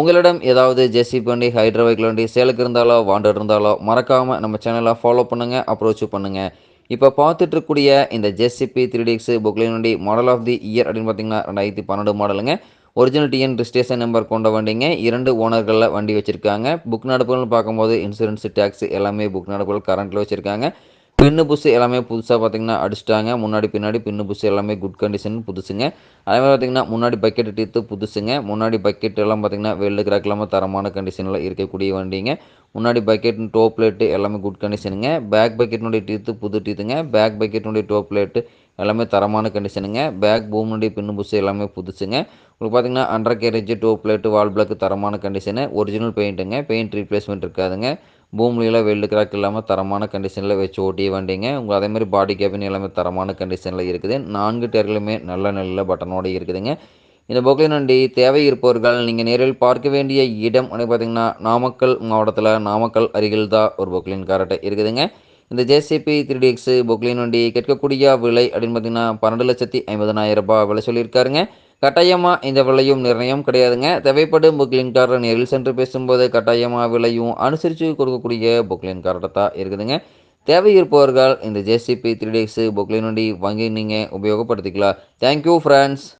உங்களிடம் ஏதாவது ஜேசிபி வண்டி ஹைட்ரோ வண்டி சேலுக்கு இருந்தாலோ வாண்டட் இருந்தாலோ மறக்காமல் நம்ம சேனலை ஃபாலோ பண்ணுங்கள் அப்ரோச் பண்ணுங்கள் இப்போ பார்த்துட்டு இருக்கக்கூடிய இந்த ஜெசிபி த்ரீ டிஎக்ஸ் புக்லின் வண்டி மாடல் ஆஃப் தி இயர் அப்படின்னு பார்த்தீங்கன்னா ரெண்டாயிரத்தி பன்னெண்டு மாடலுங்க ஒரிஜினல் டிஎன் ரிஜிஸ்ட்ரேஷன் நம்பர் கொண்ட வண்டிங்க. இரண்டு ஓனர்களில் வண்டி வச்சுருக்காங்க. புக் நடப்புகள்னு பார்க்கும்போது இன்சூரன்ஸ் டேக்ஸ் எல்லாமே புக் நடப்புகள் கரண்ட்டில் வச்சுருக்காங்க. பின்னு புஷ் எல்லாமே புதுசாக பார்த்தீங்கன்னா அடிச்சிட்டாங்க. முன்னாடி பின்னாடி பின்னு புஷ் எல்லாமே குட் கண்டிஷன் புதுசுங்க. அதே மாதிரி பார்த்தீங்கன்னா முன்னாடி பக்கெட் டீத்து புதுசுங்க. முன்னாடி பக்கெட் எல்லாம் பார்த்தீங்கன்னா வெள்ளு கிராக் இல்லாமல் தரமான கண்டிஷனில் இருக்கக்கூடிய வண்டிங்க. முன்னாடி பக்கெட் டோப் பிளேட்டு எல்லாமே குட் கண்டிஷனுங்க பேக் பக்கெட்னுடைய டீத்து புது டீத்துங்க பேக் பக்கெட்னுடைய டோப் பிளேட்டு எல்லாமே தரமான கண்டிஷனுங்க பேக் பூம்னுடைய பின்னு புஷ் எல்லாமே புதுசுங்க. உங்களுக்கு பார்த்தீங்கன்னா undercarriage top plate wall block தரமான கண்டிஷனு ஒரிஜினல் பெயிண்ட்டுங்க பெயிண்ட் ரீப்ளேஸ்மெண்ட் இருக்காதுங்க. பூமியில் வெல்டு கிராக் இல்லாமல் தரமான கண்டிஷனில் வச்சு ஓட்டிய வண்டிங்க உங்கள் அதேமாதிரி பாடி கேபின் எல்லாமே தரமான கண்டிஷனில் இருக்குது. நான்கு டயர்களுமே நல்ல நல்ல பட்டனோடு இருக்குதுங்க. இந்த பொக்லின் வண்டி தேவை இருப்பவர்கள் நீங்கள் நேரில் பார்க்க வேண்டிய இடம் அப்படின்னு பார்த்தீங்கன்னா நாமக்கல் மாவட்டத்தில் நாமக்கல் அருகில் தான் ஒரு பொக்லின் கார்ட்டை இருக்குதுங்க. இந்த ஜேசிபி த்ரீ டிஎக்ஸு பொக்லின் வண்டி கேட்கக்கூடிய விலை அப்படின்னு பார்த்தீங்கன்னா பன்னெண்டு லட்சத்தி ஐம்பதனாயிரம் ரூபாய் விலை சொல்லியிருக்காருங்க. கட்டாயமாக இந்த விலையும் நிர்ணயம் கிடையாதுங்க. தேவைப்படும் புக்லின் காரை நேரில் சென்று பேசும்போது கட்டாயமாக விலையும் அனுசரித்து கொடுக்கக்கூடிய புக்லின் கார்டை தான் இருக்குதுங்க. தேவை இருப்பவர்கள் இந்த ஜேசிபி த்ரீ டேக்ஸு புக்லின் வண்டி வாங்கி நீங்கள் உபயோகப்படுத்திக்கலாம். Thank you friends